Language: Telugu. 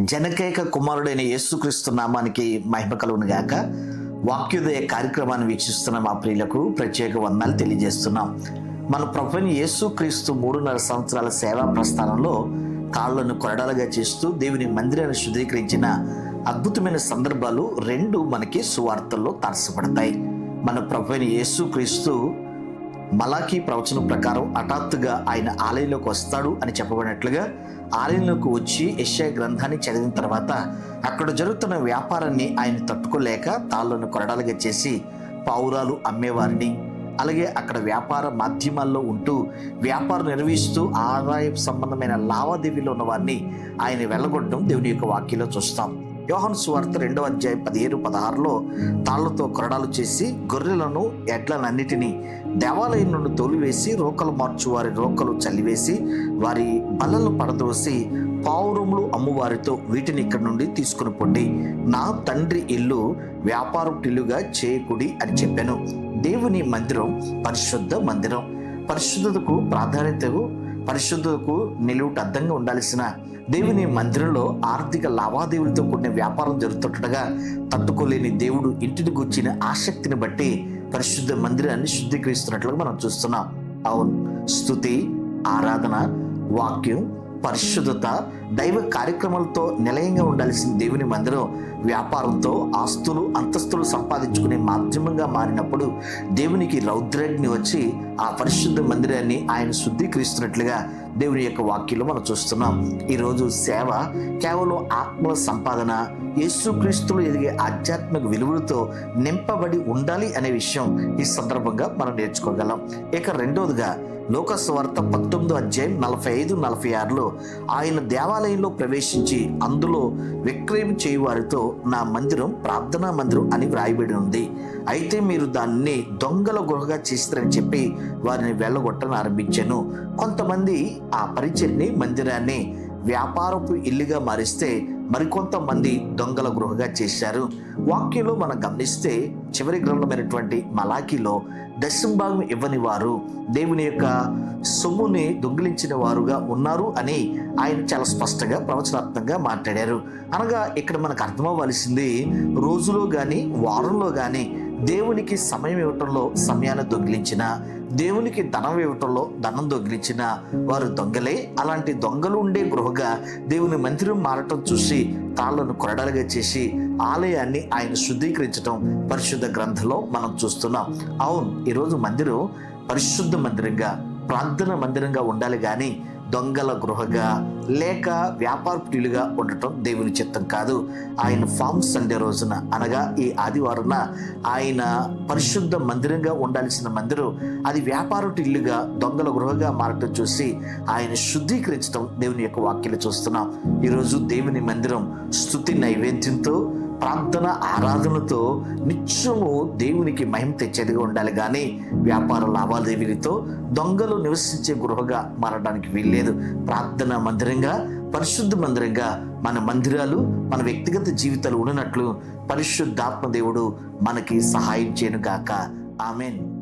జనకేక కుమారుడైన యేసుక్రీస్తు నామానికి మహిమ కలుగును గాక. వాక్యోదయ కార్యక్రమాన్ని వీక్షిస్తున్న మా ప్రియులకు ప్రత్యేక వందనాలు తెలియజేస్తున్నాం. మన ప్రభుని యేసుక్రీస్తు మూడున్నర సంవత్సరాల సేవా ప్రస్థానంలో కాళ్ళను కొరడాలుగా చేస్తూ దేవుని మందిరాన్ని శుద్ధీకరించిన అద్భుతమైన సందర్భాలు రెండు మనకి సువార్తల్లో తారసపడతాయి. మన ప్రభుని యేసుక్రీస్తు మలాకీ ప్రవచనం ప్రకారం హఠాత్తుగా ఆయన ఆలయంలోకి వస్తాడు అని చెప్పబడినట్లుగా ఆలయంలోకి వచ్చి యెషయా గ్రంథాన్ని చదివిన తర్వాత అక్కడ జరుగుతున్న వ్యాపారాన్ని ఆయన తట్టుకోలేక తాళ్ళను కొరడాలుగా చేసి పావురాలు అమ్మేవారిని. అలాగే అక్కడ వ్యాపార మాధ్యమాల్లో ఉంటూ వ్యాపారం నిర్వహిస్తూ ఆదాయ సంబంధమైన లావాదేవీలో ఉన్న వారిని ఆయన వెళ్ళగొట్టడం దేవుని యొక్క వాక్యంలో చూస్తాం. యోహన్ సువార్త రెండవ అధ్యాయం పదిహేను పదహారులో తాళ్ళతో కొరడాలు చేసి గొర్రెలను ఎడ్లనన్నిటినీ దేవాలయం నుండి తోలివేసి రోకలు మార్చు వారి రోకలు చల్లివేసి వారి బలలు పడదోసి పావురములు అమ్మువారితో వీటిని ఇక్కడి నుండి తీసుకుని పొండి. నా తండ్రి ఇల్లు వ్యాపారటిల్లుగా చేయకుడి అని చెప్పాను. దేవుని మందిరం పరిశుద్ధ మందిరం. పరిశుద్ధతకు ప్రాధాన్యతకు పరిశుద్ధకు నిలువుట అద్దంగా ఉండాల్సిన దేవుని మందిరంలో ఆర్థిక లావాదేవీలతో కూడిన వ్యాపారం జరుగుతుండగా తట్టుకోలేని దేవుడు ఇంటిని గుర్చిన ఆసక్తిని బట్టి పరిశుద్ధ మందిరాన్ని శుద్ధీకరిస్తున్నట్లుగా మనం చూస్తున్నాం. అవును. స్థుతి ఆరాధన వాక్యం పరిశుద్ధత దైవ కార్యక్రమాలతో నిలయంగా ఉండాల్సిన దేవుని మందిరం వ్యాపారంతో ఆస్తులు అంతస్తులు సంపాదించుకునే మాధ్యమంగా మారినప్పుడు దేవునికి రౌద్రాగ్ని వచ్చి ఆ పరిశుద్ధ మందిరాన్ని ఆయన శుద్ధీకరిస్తున్నట్లుగా దేవుని యొక్క వాక్యంలో మనం చూస్తున్నాం. ఈరోజు సేవ కేవలం ఆత్మల సంపాదన యేసుక్రీస్తులు ఎదిగే ఆధ్యాత్మిక విలువలతో నింపబడి ఉండాలి అనే విషయం ఈ సందర్భంగా మనం నేర్చుకోగలం. ఇక రెండోదిగా లోకస్వార్త పంతొమ్మిదో అధ్యాయం నలభై ఐదు నలభై ఆరులో ఆయన దేవాలయంలో ప్రవేశించి అందులో విక్రయం చేయువారితో నా మందిరం ప్రార్థనా మందిరం అని వ్రాయబడి ఉంది. అయితే మీరు దాన్ని దొంగల గుహగా చేస్తారని చెప్పి వారిని వెళ్ళగొట్టని ఆరంభించాను. కొంతమంది ఆ పరిచయని మందిరాన్ని వ్యాపారపు ఇల్లుగా మారిస్తే మరికొంతమంది దొంగల గృహగా చేశారు. వాక్యంలో మనం గమనిస్తే చివరి గ్రంథమైనటువంటి మలాఖీలో దశంభాగం ఇవ్వని వారు దేవుని యొక్క సొమ్ముని దొంగిలించిన వారుగా ఉన్నారు అని ఆయన చాలా స్పష్టంగా ప్రవచనాత్మకంగా మాట్లాడారు. అనగా ఇక్కడ మనకు అర్థమవ్వాల్సింది రోజులో కానీ వారంలో కానీ దేవునికి సమయం ఇవ్వటంలో సమయాన్ని దొంగిలించిన దేవునికి ధనం ఇవ్వటంలో ధనం దొంగిలించిన వారు దొంగలే. అలాంటి దొంగలు ఉండే గృహగా దేవుని మందిరం మారటం చూసి తాళ్ళను కొరడాలుగా చేసి ఆలయాన్ని ఆయన శుద్ధీకరించడం పరిశుద్ధ గ్రంథంలో మనం చూస్తున్నాం. అవును ఈరోజు మందిరం పరిశుద్ధ మందిరంగా ప్రార్థన మందిరంగా ఉండాలి కానీ దొంగల గృహగా లేక వ్యాపారపుటిలుగా ఉండటం దేవుని చిత్తం కాదు. ఆయన ఫామ్ సండే రోజున అనగా ఈ ఆదివారాన ఆయన పరిశుద్ధ మందిరంగా ఉండాల్సిన మందిరం అది వ్యాపారటిల్లుగా దొంగల గృహగా మారటం చూసి ఆయన శుద్ధీకరించడం దేవుని యొక్క వాక్యలు చూస్తున్నాం. ఈరోజు దేవుని మందిరం స్థుతి నైవేద్యంతో ప్రార్థన ఆరాధనతో నిత్యము దేవునికి మహిమ తెచ్చేదిగా ఉండాలి. కానీ వ్యాపార లావాదేవీలతో దొంగలు నివసించే గృహగా మారడానికి వీల్లేదు. ప్రార్థన మందిరంగా పరిశుద్ధ మందిరంగా మన మందిరాలు మన వ్యక్తిగత జీవితాలు ఉన్నట్లు పరిశుద్ధాత్మ దేవుడు మనకి సహాయం చేయను గాక ఆమెన్.